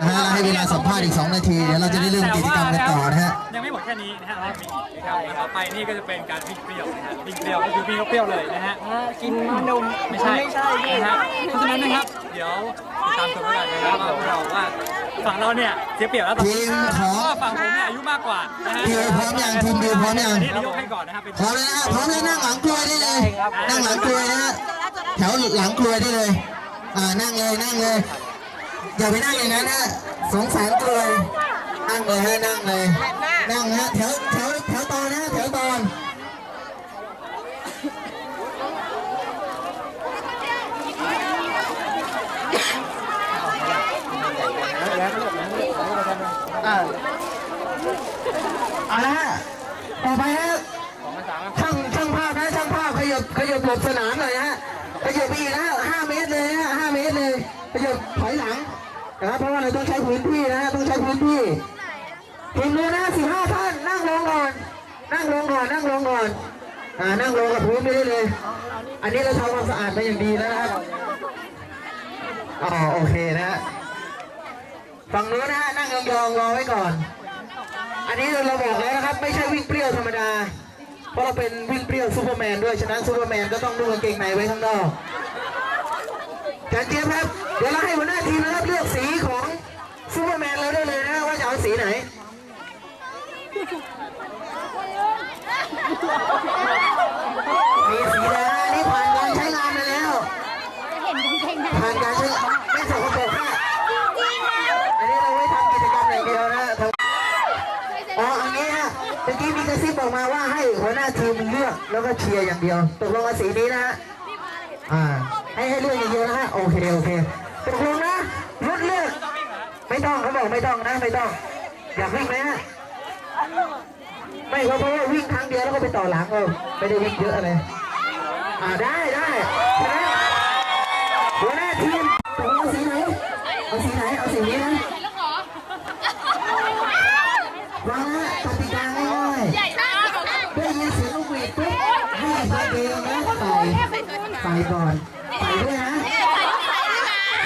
นะฮะให้เวลาสัมภาษณ์อีก 2 นาที เดี๋ยวเราจะได้เริ่มกิจกรรมกันต่อนะฮะ ยังไม่หมดแค่นี้นะฮะเรามีอีกนะครับต่อไปนี่ก็จะเป็นการพริกเปรี้ยวนะฮะพริกเปรี้ยวก็คือพริกเปรี้ยวเลยนะฮะ กินนมไม่ใช่ไม่ใช่พี่นะฮะเพราะฉะนั้นนะครับ เดี๋ยวติดตามชมกันนะครับว่าพวกเราว่าฝั่งเราเนี่ยเสียเปรียบแล้วตอนนี้ทีมของเพราะว่าฝั่งผมเนี่ยอายุมากกว่านะฮะทีมพร้อมยังทีมดิวพร้อมยังนนี้นายกให้ก่อนนะครับเป็นพร้อมแล้วนะฮะพร้อมแล้วนั่งหลังกลวยได้เลยนั่งหลังกลวยนะฮะแถวหลังกลวยได้เลยอ่านั่งเลยนั่งเลย อย่าไปนั่งอย่างนั้นนะสงสารกลวนั่งเลยฮะนั่งเลย นั่งฮะแถวแถวแถวตอนนะแถวตอนอ่าเอาละฮะต่อไปฮะช่างช่างภาพนะช่างภาพขยับขยับหลบสนามหน่อยฮะขยับไปอีกนะห้าเมตรเลยฮะห้าเมตรเลยขยับถอยหลัง นะครับเพราะว่าเราต้องใช้พื้นที่นะต้องใช้พื้นที่ทีมนู้นนะสิบห้าท่านนั่งลงก่อนนั่งลงก่อนนั่งลงก่อนอ่านั่งลงกับพื้นไม่ได้เลย อันนี้เราทำความสะอาดมาอย่างดีแล้วนะครับอ๋อโอเคนะฮะฝั่งนู้นนะฮะนั่งยองๆรอไว้ก่อน อันนี้เราบอกแล้วนะครับ ไม่ใช่วิ่งเปรี้ยวธรรมดา เพราะเราเป็นวิ่งเปรี้ยวซูเปอร์แมนด้วยฉะนั้นซูเปอร์แมนก็ต้องนุ่งกางเกงในไว้ข้างนอกจานเจี๊ยบครับ วเราให้หัวหน้าทีมนะครับเลือกสีของซูเปอร์แมนเราได้เลยนะว่าจะเอาสีไหนมีสีแดงอันนี้ผ่านการใช้งานมาแล้วผ่านการใช้ไม่สกปรกนะอันนี้เราไว้ทำกิจกรรมอย่างเดียวนะอ๋ออันนี้ฮะเมื่อกี้มีกระซิบบอกมาว่าให้หัวหน้าทีมเลือกแล้วก็เชียร์อย่างเดียวตกลงกับสีนี้นะฮะอ่าให้ให้เลือกอย่างเดียวนะฮะโอเคโอเค ตกลงนะลดเลือกไม่ต้องเขาบอกไม่ต้องนะไม่ต้อง อยากวิ่งไหมฮะไม่เพราะเพราะว่าวิ่งครั้งเดียวแล้วก็ไปต่อหลังเอาไม่ได้วิ่งเยอะอะไรอ่าได้ได้ชนะหัวหน้าทีมตกลงเอาสีไหนเอาสีไหนเอาสีนี้นะวางนะกติกาง่ายๆได้ยินเสียงลูกหวีดปุ๊บให้ใส่เองนะใส่ใส่ก่อน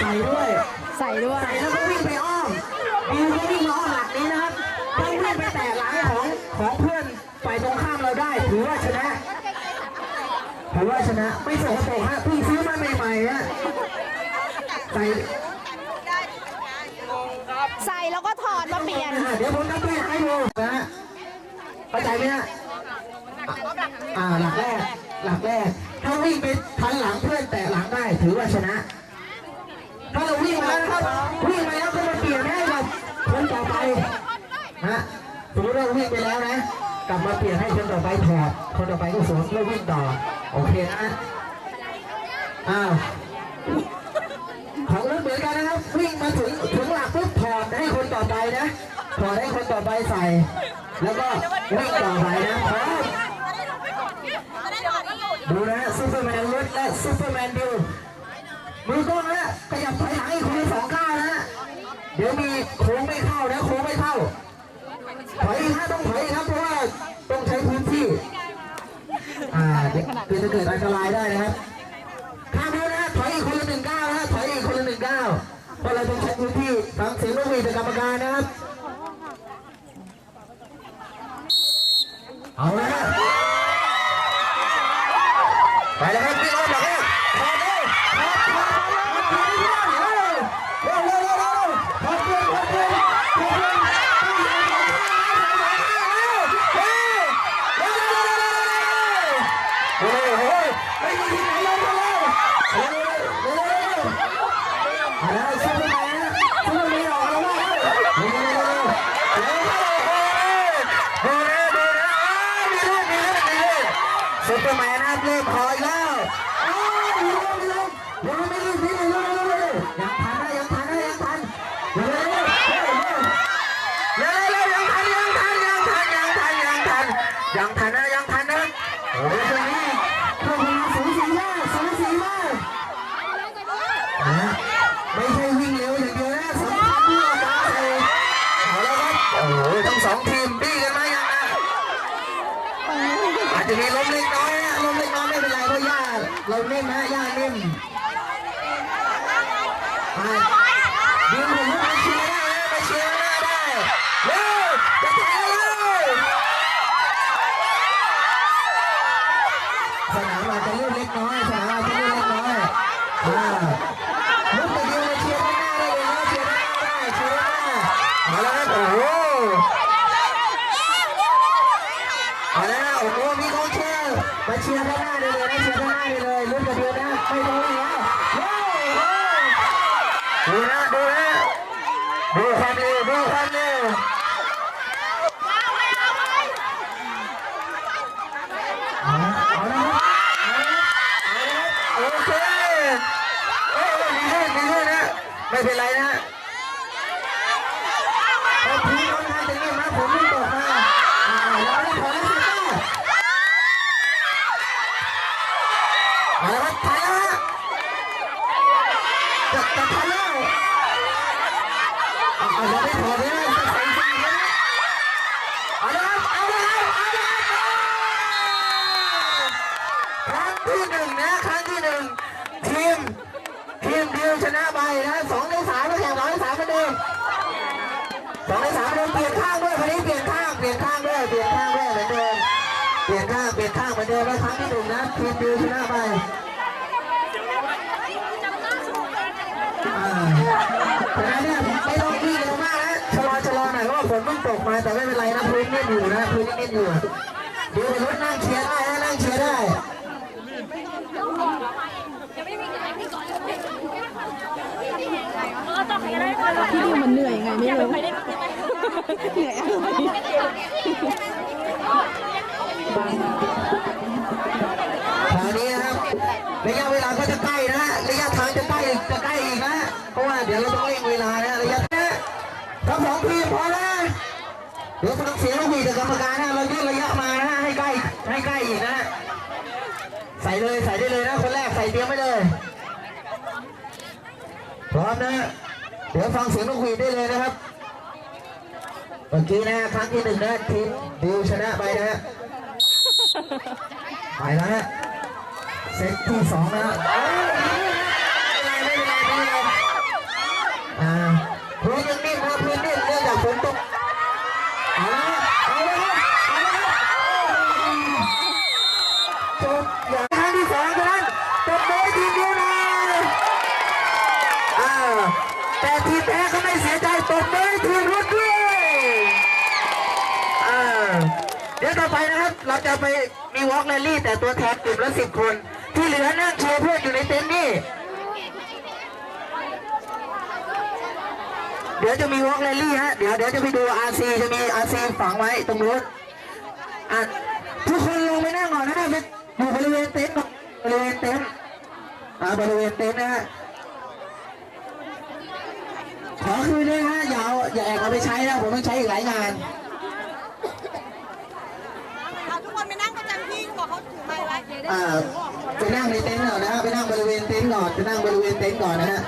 ใส่ด้วยใส่ด้วย ใส่แล้วก็วิ่งไปอ้อมดิวก็วิ่งมาอ้อมหลักนี้นะครับถ้าวิ่งไปแตะหลังของของเพื่อนฝ่ายตรงข้ามเราได้ถือว่าชนะถือว่าชนะไม่สกปรกฮะเพิ่งซื้อมาใหม่ๆฮะใส่ใส่แล้วก็ถอดมาเปลี่ยนอะเดี๋ยวผมจะเปลี่ยนให้ดูนะฮะเข้าใจไหมฮะอ่าหลักแรกหลักแรก ถ้าวิ่งไปทันหลังเพื่อนแตะหลังได้ถือว่าชนะ ถ้าเราวิ่งมาแล้วครับวิ่งไปแล้วก็มาเปลี่ยนให้กับคนต่อไปนะสมมติเราวิ่งไปแล้วนะ กลับมาเปลี่ยนให้คนต่อไปถอดคนต่อไปก็สวมแล้ววิ่งต่อโอเคนะอ้าวของรถเหมือนกันนะครับวิ่งมาถึงถึงหลักปุ๊บถอดให้คนต่อไปนะถอดให้คนต่อไปใส่ แล้วก็วิ่งต่อไปนะพร้อมดูนะซูเปอร์แมนรถและซูเปอร์แมนดิวมือกล้องนะขยับถอ ดี๋ยวมีโค้งไม่เข้านะโค้งไม่เข้าถอยอีกฮะต้องถอยครับเพราะว่าต้องใช้พื้นที่ อ่าเดี๋ยวเดี๋ยวจะเกิดอันตรายได้นะครับข้ามดูนะฮะถอยอีกคนละหนึ่งก้าวนะถอยอีกคนละหนึ่งก้าวเพราะเราต้องใช้พื้นที่ฟังเสียงลูกหวีดจากกรรมการนะครับ เอาละฮะ ไปแล้วครับพี่อ้อมบอกว่าถอดเลยถอดถอดถอดถอดเร็วเร็วเร็วเร็วเร็วถอดเพื่อนถอดเพื่อนถอดเพื่อน โอ้โหไม่มีที่ไหนลงมาเลยเร็วเร็วเร็วเร็วอะไรซุปเปอร์แมนซุปเปอร์แมนออกแล้วว่าเร็วเร็วเร็วเร็วเร็วดูนะดูนะมีลูกมีลูกมีลูกซุปเปอร์แมนนะครับเริ่มคอยแล้วอ้าวมีลมมีลมยังไม่รีเรีบเร็วเร็วเร็วเร็วยังทันนะยังทันนะยังทันเร็วเร็วเร็วเร็วเร็วเร็วเร็วยังทันยังทันยังทันยังทันยังทันยังทันนะยังทันนะโอ้ยตรงนี้พวกเราสูสีมากสูสีมากนะไม่ใช่วิ่งเร็วอย่างเดียวนะสำคัญด้วยมาเลยเอาแล้วครับโอ้โหทั้งสองทีมบี้กันมายังนะ อาจจะมีลมเล็กน้อยนะลมเล็กน้อยไม่เป็นไรเพราะหญ้าเรานิ่มนะหญ้านิ่มอ่ายืนผมว่าเชียร์ได้ เชียร์ข้างหน้าเลยนะเชียร์ข้างหน้าเลยลุ้นกับเพื่อนนะไม่ต้องวิ่งแล้วโอ้โหดูนะดูนะดูความเร็วดูความเร็วเอาละเอาละเอาละโอเคเอ้ยดีขึ้นดีขึ้นนะไม่เป็นไรนะพอพีน้องทานจะเงียบนะผมไม่ตกมาอ่าแล้วได้ผลแล้วสิจ้า เอาละครับถ่ายแล้วฮะจะจะถ่ายแล้วเอาเอาเราไม่ถอดเลยนะจะใส่สีเลยนะเอาละครับเอาละครับเอาละครับครั้งที่หนึ่งนะครั้งที่ หนึ่งทีมทีมดิวชนะไปนะสองในสามแล้วแข่งสองในสามกันเดิมสองในสามเดิมเปลี่ยนข้างด้วยคนนี้เปลี่ยนข้างเปลี่ยนข้างด้วยเปลี่ยนข้างด้วยเหมือนเดิมเปลี่ยนข้างเปลี่ยนข้างเหมือนเดิมแล้วครั้งที่หนึ่งนะทีมดิวชนะไปอ่าแต่เนี่ยไม่ต้องวิ่งเร็วมากนะชะลอชะลอหน่อยเพราะว่าฝนเพิ่งตกมาแต่ไม่เป็นไรนะพื้นนิ่อยู่นะพื้นนิ่มอยู่เดี๋ยวรถนั่งเชียร์ได้นะนั่งเชียร์ได้ พี่ดิวมันเหนื่อยยังไงไม่รู้เหนื่อยอะไรคราวนี้นะครับระยะเวลาก็จะใกล้นะระยะทางจะใกล้จะใกล้อีกนะเพราะว่าเดี๋ยวเราต้องเร่งเวลานะระยะนะทั้งสองทีมพร้อมนะเดี๋ยวฟังเสียงลูกหวีดจากกรรมการนะเรายืดระยะมานะให้ใกล้ให้ใกล้อีกนะใส่เลยใส่ได้เลยนะคนแรกใส่เตรียมไว้เลยพร้อมนะ เดี๋ยวฟังเสียงนกหวีดได้เลยนะครับ เมื่อกี้นะครั้งที่หนึ่งนะทีมดิวชนะไปนะฮะไปแล้วฮะเซตที่สองนะเอ้ยไม่เป็นไรไม่เป็นไรไม่เป็นไร แต่ทีมแพ้ก็ไม่เสียใจตบมือทีมรุดด้วยเดี๋ยวต่อไปนะครับ เราจะไปมีวอล์กแรลลี่ แต่ตัวแทนกลุ่มละสิบคน ที่เหลือนั่งโชว์เพื่อนอยู่ในเต็นท์นี่ เดี๋ยวจะมีวอล์กแรลลี่ฮะ เดี๋ยวเดี๋ยวจะไปดูอาซีจะมีอาซีฝังไว้ตรงนู้นอะทุกคนลงไปนั่งก่อนนะไปอยู่บริเวณเต็นท์ก่อนบริเวณเต็นท์อ่าบริเวณเต็นท์นะฮะ ขอคืนด้วยฮะอย่าเอาอย่าแอบเอาไปใช้นะผมต้องใช้อีกหลายงานเอาทุกคนไปนั่งประจำที่บอกเขาถือไม้ไว้ อ่าไปนั่งในเต็นท์ก่อนนะฮะไปนั่งบริเวณเต็นท์ก่อนไปนั่งบริเวณเต็นท์ก่อนนะฮะ